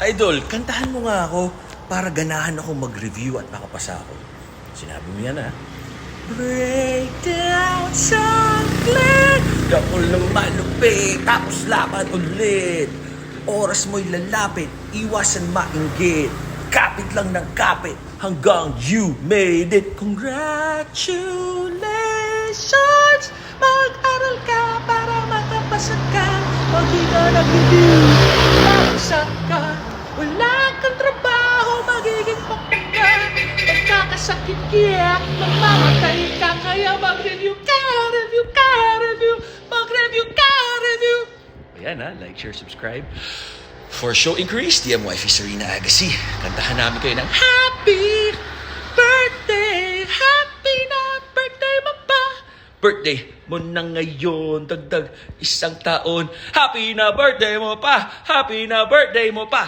Idol, kantahan mo nga ako para ganahan ako mag-review at makapasa ako. Sinabi mo yan, ha? Break down chocolate Ako lang malupit Tapos laban ulit. Oras mo'y lalapit Iwasan mainggit Kapit lang ng kapit Hanggang you made it. Congratulations! Mag-aral ka para makapasa ka. Pag di ka nag-review Makasa ka Wala kang trabaho Magiging pakpak ka Pagkakasakit kaya Mamamatay ka Kaya mag-review ka Review ka Review Mag-review ka Review Ayan ha, like, share, subscribe. For show increase, DMYF Serena Agassi. Kantahan namin kayo ng Happy Birthday! Happy na birthday mo pa! Birthday mo na ngayon, dagdag isang taon. Happy na birthday mo pa! Happy na birthday mo pa!